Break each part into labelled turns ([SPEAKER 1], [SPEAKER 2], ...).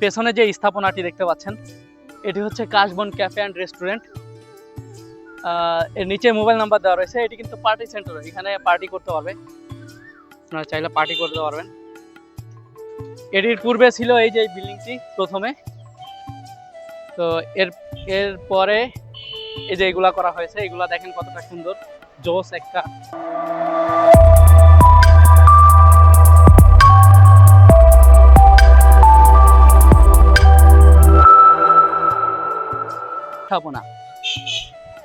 [SPEAKER 1] পেছনে যে স্থাপনাটি দেখতে পাচ্ছেন, এটি হচ্ছে কাশবন ক্যাফে অ্যান্ড রেস্টুরেন্ট। এর নিচে মোবাইল নাম্বার দেওয়া রয়েছে, এটি কিন্তু পার্টি সেন্টার, এখানে পার্টি করতে পারবে। আপনারা চাইলে পার্টি করতে পারবেন। এটির পূর্বে ছিল এই যে বিল্ডিংটি প্রথমে। তো এর এর পরে এই যে এগুলা করা হয়েছে, এগুলা দেখেন কতটা সুন্দর জোস একটা। স্থাপনা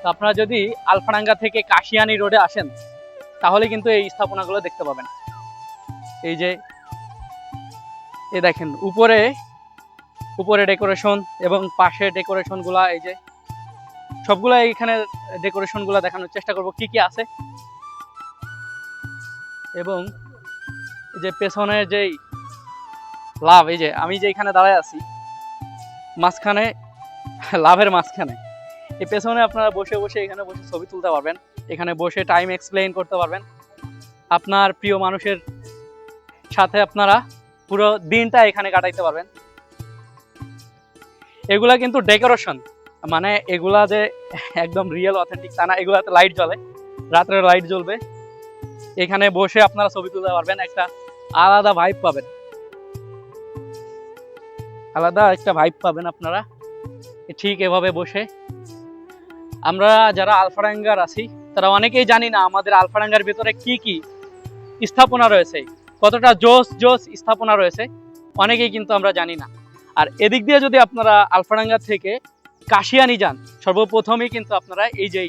[SPEAKER 1] তো আপনারা যদি আলফাডাঙ্গা থেকে কাশিয়ানি রোডে আসেন, তাহলে কিন্তু এই স্থাপনাগুলো দেখতে পাবেন। এই যে, এ দেখেন, উপরে উপরে ডেকোরেশন এবং পাশে ডেকোরেশনগুলা, এই যে, সবগুলা এইখানে ডেকোরেশনগুলো দেখানোর চেষ্টা করব, কি কি আছে। এবং যে পেছনের যেই লাভ, এই যে, আমি যে এখানে দাঁড়ায় আছি, মাঝখানে লাভের মাঝখানে। এই পেছনে আপনারা বসে বসে এখানে বসে ছবি তুলতে পারবেন। এখানে বসে টাইম এক্সপ্লেইন করতে পারবেন। আপনার প্রিয় মানুষের সাথে আপনারা পুরো দিনটা এখানে কাটাইতে পারবেন। এগুলা কিন্তু ডেকোরেশন মানে এগুলা যে একদম রিয়েল অথেন্টিক তা না, এগুলাতে লাইট জ্বলে। রাত্রে লাইট জ্বলবে। এখানে বসে আপনারা ছবি তুলতে পারবেন, একটা আলাদা ভাইব পাবেন। আলাদা একটা ভাইব পাবেন আপনারা। ঠিক এভাবে বসে। আমরা যারা আলফাডাঙ্গার আছি, তারা অনেকেই জানি না আমাদের আলফাডাঙ্গার ভিতরে কি কি স্থাপনা রয়েছে, কতটা জোস জোস স্থাপনা রয়েছে, অনেকেই কিন্তু আমরা জানি না। আর এদিক দিয়ে যদি আপনারা আলফাডাঙ্গা থেকে কাশিয়ানি যান, সর্বপ্রথমেই কিন্তু আপনারা এই যে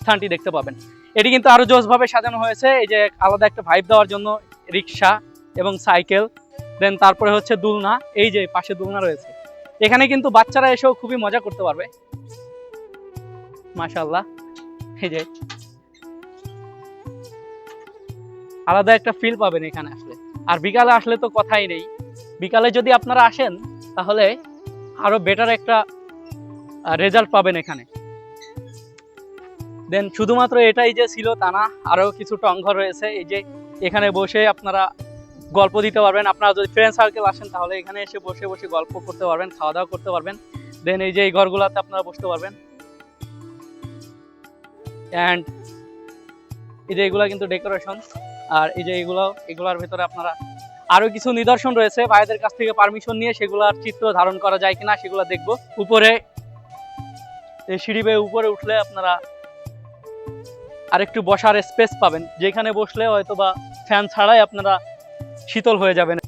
[SPEAKER 1] স্থানটি দেখতে পাবেন। এটি কিন্তু আরও জোসভাবে সাজানো হয়েছে, এই যে আলাদা একটা ভাইব দেওয়ার জন্য রিক্সা এবং সাইকেল দেন তারপরে হচ্ছে দুলনা, এই যে পাশে দুলনা রয়েছে। এখানে কিন্তু বাচ্চারা এসেও খুবই মজা করতে পারবে। মাশাল্লাহ এই যে। আলাদা একটা ফিল পাবেন এখানে আসলে। আর বিকালে আসলে তো কথাই নেই। বিকালে যদি আপনারা আসেন, তাহলে আরও বেটার একটা রেজাল্ট পাবেন এখানে। দেন শুধুমাত্র এটাই যে ছিল তা না, আরও কিছু টংঘর রয়েছে। এই যে এখানে বসে আপনারা গল্প দিতে পারবেন। আপনারা যদি ফ্রেন্ড সার্কেল আসেন, তাহলে এখানে এসে বসে বসে গল্প করতে পারবেন খাওয়া দাওয়া করতে পারবেন। দেন এই যে এই ঘরগুলোতে আপনারা বসতে পারবেন। অ্যান্ড এই যে এগুলো কিন্তু ডেকোরেশন আর এই যে এগুলো, এগুলোর ভিতরে আপনারা আরও কিছু নিদর্শন রয়েছে। ভাইদের কাছ থেকে পারমিশন নিয়ে সেগুলোর চিত্র ধারণ করা যায় কিনা সেগুলো দেখব। উপরে, এই সিঁড়ি বেয়ে উপরে উঠলে আপনারা আরেকটু বসার স্পেস পাবেন। যেখানে বসলে হয়তো বা ফ্যান ছাড়াই আপনারা শীতল হয়ে যাবেন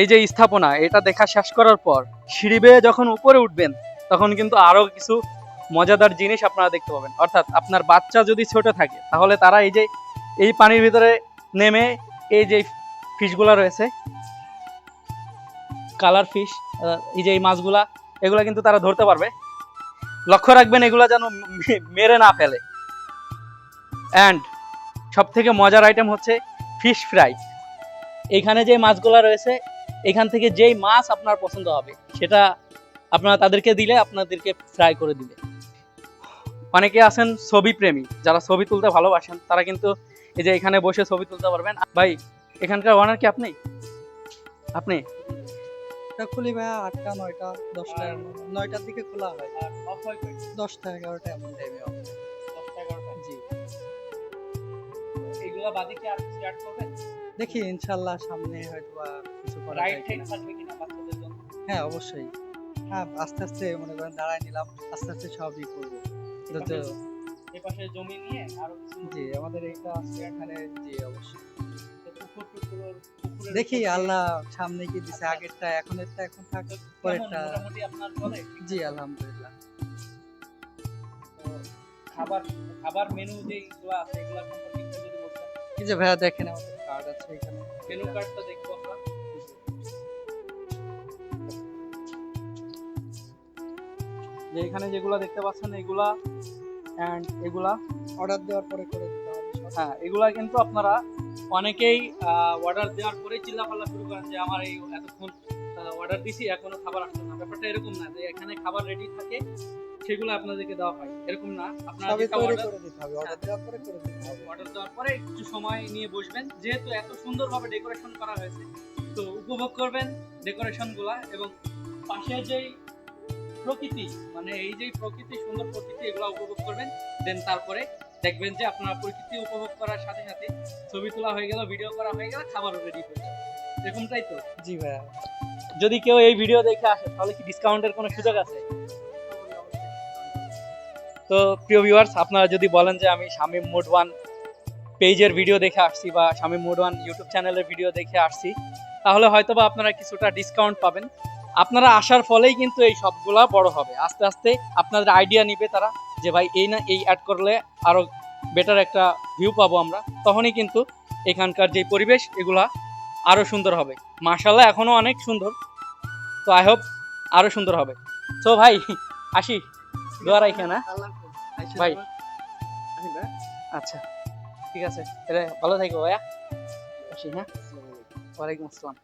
[SPEAKER 1] এই যে স্থাপনা, এটা দেখা শেষ করার পর সিঁড়ি বেয়ে যখন উপরে উঠবেন, তখন কিন্তু আরও কিছু মজাদার জিনিস আপনারা দেখতে পাবেন। অর্থাৎ আপনার বাচ্চা যদি ছোট থাকে, তাহলে তারা এই যে, এই পানির ভিতরে নেমে এই যে ফিশগুলা রয়েছে, কালার ফিশ এই যে এই মাছগুলা, এগুলা কিন্তু তারা ধরতে পারবে। লক্ষ্য রাখবেন, এগুলা যেন মেরে না ফেলে। অ্যান্ড সব থেকে মজার আইটেম হচ্ছে ফিশ ফ্রাই এখানে যে মাছগুলা রয়েছে এখান থেকে যেই মাছ আপনার পছন্দ হবে সেটা আপনারা তাদেরকে দিলে আপনাদেরকে ফ্রাই করে দিবে। অনেকে আছেন ছবি প্রেমী যারা ছবি তুলতে ভালোবাসেন তারা কিন্তু এই যে এখানে বসে ছবি তুলতে পারবেন। ভাই এখানকার ওনার কি আপনি? আপনি?
[SPEAKER 2] এটা খুলি ভাইয়া আটটা নয়টা দশটা নয়টার দিকে খোলা হয়? দশটা এগারোটা এমন। টাইমে। জি।
[SPEAKER 1] এগুলা বাদে কি আর করবেন?
[SPEAKER 2] দেখি ইনশাল্লাহ সামনে হয়তো বা কিছু করা যায় কিনা।
[SPEAKER 1] বাচ্চাদের জন্য?
[SPEAKER 2] হ্যাঁ অবশ্যই হ্যাঁ আস্তে আস্তে মনে করেন দাঁড়ায় নিলাম আস্তে আস্তে সবই করব
[SPEAKER 1] এপাশে জমি নিয়ে আরও
[SPEAKER 2] জি আমাদের এইটা আছে এখানে জি অবশ্যই দেখি আল্লাহ সামনে কি দিছে
[SPEAKER 1] আচ্ছা।
[SPEAKER 2] আগেরটা এখনেরটা এখন থাক পরেরটা
[SPEAKER 1] মোটামুটি আপনার চলে?
[SPEAKER 2] জি আলহামদুলিল্লাহ
[SPEAKER 1] খাবার খাবার মেনু যেগুলো আছে এগুলো সম্পর্কে যদি বলতেন
[SPEAKER 2] এই যে ভাইয়া দেখেন আমাদের আছে এখানে।
[SPEAKER 1] মেনু কার্ডটা দেখব আমরা। যে এখানে যেগুলো দেখতে পাচ্ছেন এগুলা অ্যান্ড এগুলা
[SPEAKER 2] অর্ডার দেওয়ার পরে করে দিতে হবে
[SPEAKER 1] হ্যাঁ এগুলা কিন্তু আপনারা অনেকেই অর্ডার দেওয়ার পরে চিল্লাপাল্লা শুরু করেন যে আমার এই এতক্ষণ অর্ডার দিছি এখনও খাবার আসলো না। ব্যাপারটা এরকম না যে এখানে খাবার রেডি থাকে সেগুলো আপনাদেরকে দেওয়া হয়। এরকম না। আপনারা
[SPEAKER 2] অর্ডার দেওয়ার পরে করে দিতে হবে।
[SPEAKER 1] অর্ডার দেওয়ার পরে একটু সময় নিয়ে বসবেন। যেহেতু এত সুন্দরভাবে ডেকোরেশন করা হয়েছে তো উপভোগ করবেন ডেকোরেশনগুলা এবং পাশে যেই প্রকৃতি মানে এই যে প্রকৃতি সুন্দর প্রকৃতি এগুলো উপভোগ করবেন। দেন তারপরে দেখবেন যে আপনারা প্রকৃতি উপভোগ করার সাথে সাথে ছবি তোলা হয়ে গেল ভিডিও করা হয়ে গেল খাবারও রেডি হয়ে যাবে এরকমটাই তো?
[SPEAKER 2] জি ভাইয়া।
[SPEAKER 1] যদি কেউ এই ভিডিও দেখে আসে তাহলে কি ডিসকাউন্টের কোনো সুযোগ আছে? তো প্রিয় ভিউয়ার্স আপনারা যদি বলেন যে আমি শামীম মোড ওয়ান পেজের ভিডিও দেখে আসছি বা শামীম মোড ওয়ান ইউটিউব চ্যানেলের ভিডিও দেখে আসছি, তাহলে হয়তো বা আপনারা কিছুটা ডিসকাউন্ট পাবেন। আপনারা আসার ফলেই কিন্তু এই সবগুলা বড় হবে। আস্তে আস্তে আপনাদের আইডিয়া নিবে তারা যে ভাই এই না, এই অ্যাড করলে আরও বেটার একটা ভিউ পাবো আমরা। তখনই কিন্তু এখানকার যে পরিবেশ, এগুলা আরও সুন্দর হবে। মার্শাল্লাহ এখনও অনেক সুন্দর। তো আই হোপ আরও সুন্দর হবে। তো ভাই, আসি। দোয়া ভাই।
[SPEAKER 2] আমি ভাই
[SPEAKER 1] আচ্ছা। ঠিক আছে ভালো থাকব ভাইয়া। হ্যাঁ? ওয়ালাইকুম আসসালাম।